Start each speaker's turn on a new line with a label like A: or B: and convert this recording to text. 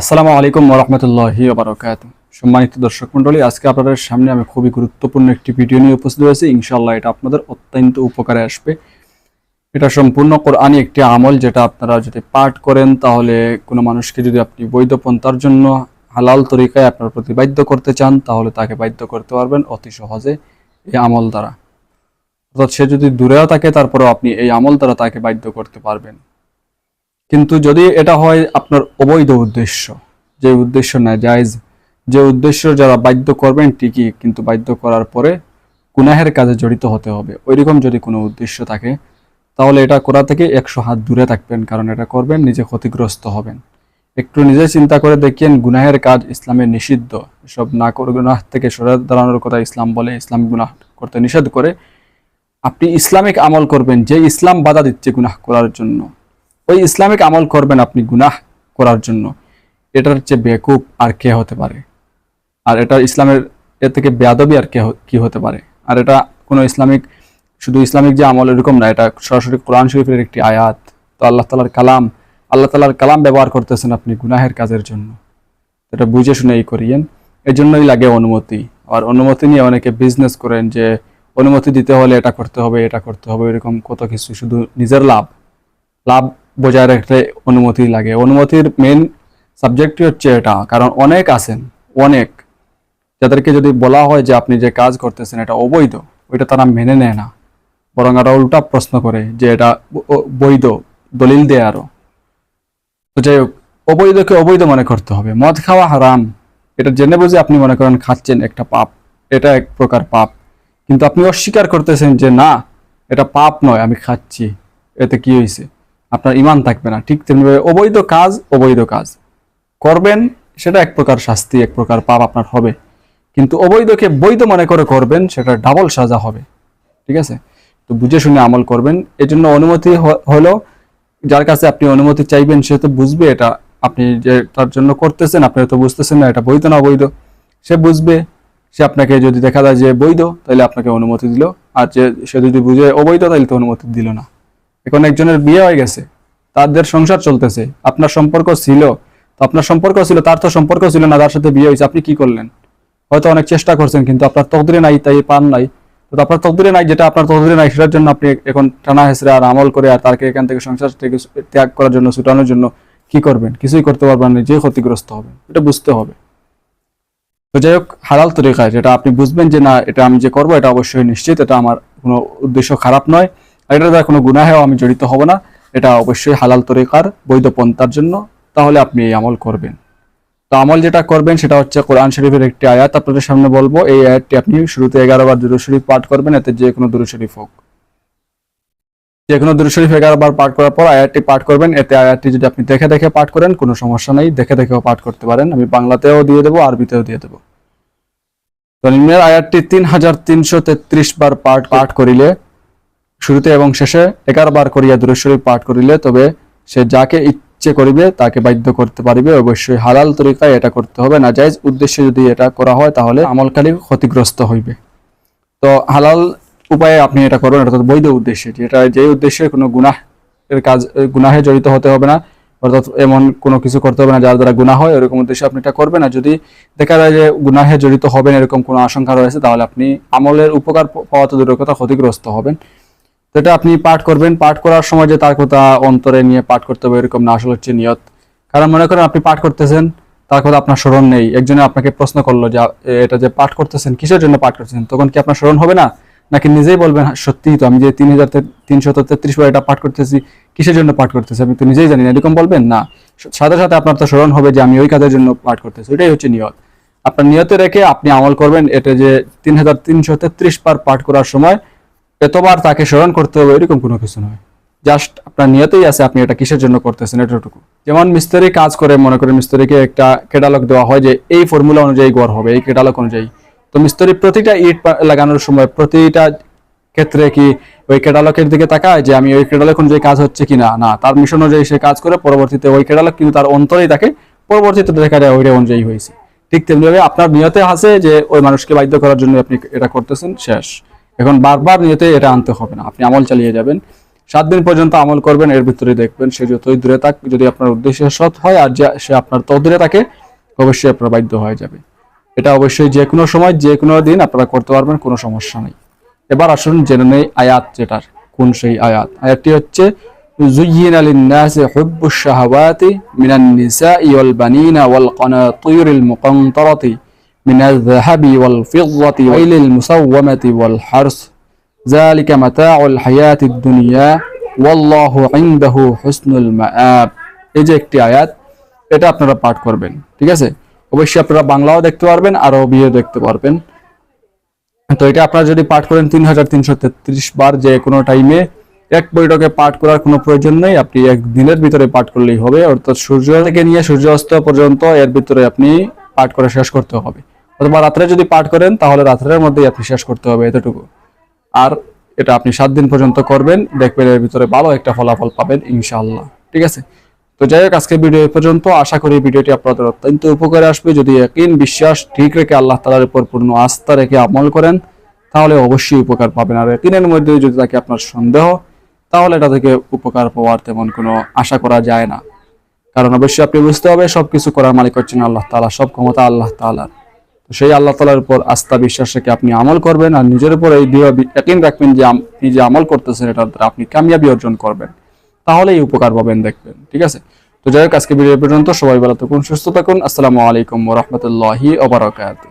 A: আসসালামু আলাইকুম ওরহমতুল্লাহি বারকাত সম্মানিত দর্শক মণ্ডলী, আজকে আপনাদের সামনে আমি খুবই গুরুত্বপূর্ণ একটি ভিডিও নিয়ে উপস্থিত হয়েছি। ইনশাল্লাহ এটা আপনাদের অত্যন্ত উপকারে আসবে। এটা সম্পূর্ণ কোরআনই একটি আমল, যেটা আপনারা যদি পাঠ করেন, তাহলে কোনো মানুষকে যদি আপনি বৈধ পন্থার জন্য হালাল তরিকায় আপনার প্রতি বাধ্য করতে চান, তাহলে তাকে বাধ্য করতে পারবেন অতি সহজে এই আমল দ্বারা। অর্থাৎ সে যদি দূরেও থাকে, তারপরেও আপনি এই আমল দ্বারা তাকে বাধ্য করতে পারবেন। কিন্তু যদি এটা হয় আপনার অবৈধ উদ্দেশ্য, যে উদ্দেশ্য না, জায়জ, যে উদ্দেশ্য যারা বাধ্য করবেন ঠিকই, কিন্তু বাধ্য করার পরে গুনাহের কাজে জড়িত হতে হবে। ওইরকম যদি কোনো উদ্দেশ্য থাকে, তাহলে এটা করা থেকে একশো হাত দূরে থাকবেন, কারণ এটা করবেন, নিজে ক্ষতিগ্রস্ত হবেন। একটু নিজে চিন্তা করে দেখেন, গুনাহের কাজ ইসলামে নিষিদ্ধ। সব না করে গুনাহ থেকে সরে দাঁড়ানোর কথা ইসলাম বলে, ইসলাম গুনাহ করতে নিষেধ করে। আপনি ইসলামিক আমল করবেন, যে ইসলাম বাধা দিচ্ছে গুনাহ করার জন্য। ওই ইসলামিক আমল করবেন আপনি গুনাহ করার জন্য। এটার চেয়ে বেকুব আর কে হতে পারে? আর এটা ইসলামের, এর থেকে বেয়াদবি আর কে কি হতে পারে? আর এটা কোনো ইসলামিক, শুধু ইসলামিক যে আমল এরকম না, এটা সরাসরি কোরআন শরীফের একটি আয়াত। তো আল্লাহ তালার কালাম, আল্লাহ তালার কালাম ব্যবহার করতেছেন আপনি গুনাহের কাজের জন্য। এটা বুঝে শুনে এই করিয়েন। এর জন্যই লাগে অনুমতি। আর অনুমতি নিয়ে অনেকে বিজনেস করেন যে, অনুমতি দিতে হলে এটা করতে হবে, এটা করতে হবে, এরকম কত কিছু। শুধু নিজের লাভ। লাভ বজায় রাখতে অনুমতি লাগে। অনুমতির মেন সাবজেক্টই হচ্ছে এটা, কারণ অনেক আছেন, অনেক, যাদেরকে যদি বলা হয় যে আপনি যে কাজ করতেছেন এটা অবৈধ, ওইটা তারা মেনে নেয় না। বরং আরও উল্টা প্রশ্ন করে যে এটা বৈধ, দলিল দেয় আরও। তো যাই হোক, অবৈধকে অবৈধ মনে করতে হবে। মদ খাওয়া হারাম। এটা জেনে বুঝে আপনি মনে করেন খাচ্ছেন একটা পাপ। এটা এক প্রকার পাপ। কিন্তু আপনি অস্বীকার করতেছেন যে না, এটা পাপ নয়, আমি খাচ্ছি। এতে কি হয়েছে আপনার ইমান থাকবে না। ঠিক তেমনিভাবে অবৈধ কাজ অবৈধ কাজ। করবেন, সেটা এক প্রকার শাস্তি, এক প্রকার পাপ আপনার হবে। কিন্তু অবৈধকে বৈধ মনে করে করবেন, সেটা ডাবল সাজা হবে। ঠিক আছে? তো বুঝে শুনে আমল করবেন। এই জন্য অনুমতি হলো, যার কাছে আপনি অনুমতি চাইবেন, সে তো বুঝবে এটা আপনি যে তার জন্য করতেছেন, আপনি তো বুঝতেছেন না, এটা বৈধ না অবৈধ। সে বুঝবে, সে আপনাকে যদি দেখা যায় যে বৈধ, তাহলে আপনাকে অনুমতি দিল। আর যে সে যদি বুঝে অবৈধ, তাহলে তো অনুমতি দিল না। এখন একজনের বিয়ে হয়ে গেছে, তাদের সংসার চলতেছে, আপনার সম্পর্ক ছিল, তো আপনার সম্পর্ক ছিল, তার তো সম্পর্ক ছিল না, তার সাথে বিয়ে হয়েছে, আপনি কি করলেন? হয়তো অনেক চেষ্টা করছেন, কিন্তু আপনার তকদিরে নাই, তাই পান নাই। তো আপনার তকদিরে নাই, যেটা আপনার তকদিরে নাই, সেটার জন্য আপনি এখন টানা হেসরে আর আমল করে আর তাকে এখান থেকে সংসার থেকে ত্যাগ করার জন্য, ছুটানোর জন্য কি করবেন? কিছুই করতে পারবেন না যে ক্ষতিগ্রস্ত হবে এটা বুঝতে হবে। তো যাই হোক, হালাল তরিকায় যেটা আপনি বুঝবেন যে না, এটা আমি যে করব, এটা অবশ্যই নিশ্চিত, এটা আমার কোনো উদ্দেশ্য খারাপ নয়। আর এটা দ্বারা কোনো গুনাহেও আমি জড়িত হব না। এটা অবশ্যই হালাল তরিকার, বৈধ পন্থার জন্য। তাহলে আপনি এই আমল করবেন। তো আমল যেটা করবেন সেটা হচ্ছে কোরআন শরীফের একটি আয়াত আপনাদের সামনে বলব। এই আয়াতটি আপনি শুরুতে এগারো বার দুরু শরীফ পাঠ করবেন, এতে যে কোনো দুরু শরীফ হোক। যে কোনো দুরু শরীফ এগারো বার পাঠ করার পর আয়াতটি পাঠ করবেন। এতে আয়াতটি যদি আপনি দেখে দেখে পাঠ করেন, কোনো সমস্যা নেই। দেখে দেখেও পাঠ করতে পারেন। আমি বাংলাতেও দিয়ে দেবো, আরবিতেও দিয়ে দেবো। তো নিম্নের আয়াতটি তিন হাজার তিনশো তেত্রিশ বার পাঠ পাঠ করিলে শুরুতে এবং শেষে এগারো বার করিয়া দুরুশরীফ পাঠ করিলে তবে সে যাকে ইচ্ছে করিবে তাকে বাধ্য করতে পারিবে। অবশ্যই হালাল তরিকায় এটা করতে হবে। না জায়জ উদ্দেশ্যে যদি এটা করা হয় তাহলে আমলকারী ক্ষতিগ্রস্ত হইবে। তো হালাল উপায়ে আপনি এটা করবেন তো বৈধ উদ্দেশ্যে। যেটা যে উদ্দেশ্যে কোনো গুনাহ এর কাজ, গুনাহে জড়িত হতে হবে না, অর্থাৎ এমন কোনো কিছু করতে হবে না যার দ্বারা গুনাহ হয়, এরকম উদ্দেশ্যে আপনি এটা করবেন। না যদি দেখা যায় যে গুনাহে জড়িত হবেন, এরকম কোনো আশঙ্কা রয়েছে, তাহলে আপনি আমলের উপকার পাওয়া তো দূরের কথা, ক্ষতিগ্রস্ত হবেন। এটা আপনি পাঠ করবেন। পাঠ করার সময় যে তার কথা অন্তরে নিয়ে পাঠ করতে হবে এরকম না আসলে হচ্ছে নিয়ত। কারণ মনে করেন আপনি পাঠ করতেছেন তার কথা আপনার স্মরণ নেই। একজনে আপনাকে প্রশ্ন করল যে এটা যে পাঠ করতেছেন কিসের জন্য পাঠ করতেছেন? তখন কি আপনার স্মরণ হবে না? নাকি নিজেই বলবেন "হ্যাঁ, সত্যিই তো আমি যে তিন হাজার তিনশত তেত্রিশ বার এটা পাঠ করতেছি কিসের জন্য পাঠ করতেছি? আমি তো নিজেই জানি না। এরকম বলবেন? না। সাথে সাথে আপনার তো স্মরণ হবে যে আমি ওই কাজের জন্য পাঠ করতেছি। ওইটাই হচ্ছে নিয়ত। আপনার নিয়তে রেখে আপনি আমল করবেন এটা যে তিন হাজার তিনশো তেত্রিশ বার পাঠ করার সময় এতবার তাকে স্মরণ করতে হবে, এরকম কোনো কিছু নয়। জাস্ট আপনার নিয়তেই আছে, আপনি এটা কিসের জন্য করতেছেন, এতটুকু। যেমন মিস্ত্রি কাজ করে, মনে করেন মিস্ত্রিকে একটা কেটালগ দেওয়া হয় যে এই ফর্মুলা অনুযায়ী গড় হবে, এই কেটালগ অনুযায়ী। তো মিস্ত্রি প্রতিটা ইট লাগানোর সময় প্রতিটা ক্ষেত্রে কি ওই কেটালকের দিকে তাকায় যে আমি ওই কেটালক অনুযায়ী কাজ হচ্ছে কিনা? না, তার মিশন অনুযায়ী সে কাজ করে, পরবর্তীতে ওই কেটালক কিন্তু তার অন্তরেই থাকে পরবর্তীতে দেখা যায় ওইটা অনুযায়ী হয়েছে। ঠিক তেমনিভাবে আপনার নিয়তে আছে যে ওই মানুষকে বাধ্য করার জন্য আপনি এটা করতেছেন, শেষ। এখন বারবার নিয়তে এটা আনতে হবে না আপনি আমল চালিয়ে যাবেন সাত দিন পর্যন্ত আমল করবেন এর ভিতরে দেখবেন সে যতই দূরে থাক যদি আপনার উদ্দেশ্য সৎ হয় আর যে সে আপনার তত দূরে থাকে অবশ্যই আপনার বাধ্য হয়ে যাবে এটা অবশ্যই যে কোনো সময় যে কোনো দিন আপনারা করতে পারবেন কোনো সমস্যা নেই এবার আসুন জেনে নেই আয়াত যেটার কোন সেই আয়াত আয়াতটি হচ্ছে زين للناس حب الشهوات من النساء والبنين والقناطير المقنطرة من الذهب والفضة وإلى المسومة والحرث ذلك متاع الحياة الدنيا والله عنده حسن المآب এই যে একটি আয়াত এটা আপনারা পাঠ করবেন ঠিক আছে অবশ্যই আপনারা বাংলাও দেখতে পারবেন আরবিও দেখতে পারবেন তো এটা আপনারা যদি পাঠ করেন তিন হাজার তিনশো তেত্রিশ বার যে কোনো টাইমে এক বৈঠকে পাঠ করার কোনো প্রয়োজন নেই আপনি এক দিনের ভিতরে পাঠ করলেই হবে অর্থাৎ সূর্য থেকে নিয়ে সূর্যাস্ত পর্যন্ত এর ভিতরে আপনি পাঠ করে শেষ করতে হবে অথবা রাত্রে যদি পাঠ করেন, তাহলে রাত্রের মধ্যেই আপনি শেষ করতে হবে এতটুকু। আর এটা আপনি সাত দিন পর্যন্ত করবেন, দেখবেন এর ভিতরে ভালো একটা ফলাফল পাবেন, ইনশাআল্লাহ। ঠিক আছে? তো যাই হোক আজকে ভিডিও এ পর্যন্ত। আশা করি ভিডিওটি আপনাদের অত্যন্ত উপকারে আসবে। যদি একই বিশ্বাস ঠিক রেখে আল্লাহ তালার উপর পূর্ণ আস্থা রেখে আমল করেন, তাহলে অবশ্যই উপকার পাবেন। আর একদিনের মধ্যে যদি থাকে আপনার সন্দেহ, তাহলে এটা থেকে উপকার পাওয়ার তেমন কোনো আশা করা যায় না। কারণ অবশ্যই আপনি বুঝতে হবে, সবকিছু করার মালিক হচ্ছেন আল্লাহ তাআলা, সব ক্ষমতা আল্লাহ তাআলার। তো সেই আল্লাহ তালার উপর আস্থা বিশ্বাস রেখে আপনি আমল করবেন আর নিজের উপর এই দৃঢ় একদিন রাখবেন যে আপনি যে আমল করতেছেন, এটার দ্বারা আপনি কামিয়াবি অর্জন করবেন। তাহলে এই উপকার পাবেন দেখবেন, ঠিক আছে? তো যাই হোক, আজকে ভিডিও পর্যন্ত সবাই ভালো থাকুন, সুস্থ থাকুন। আসসালামু আলাইকুম রহমতুল্লাহি ওবরাকাতু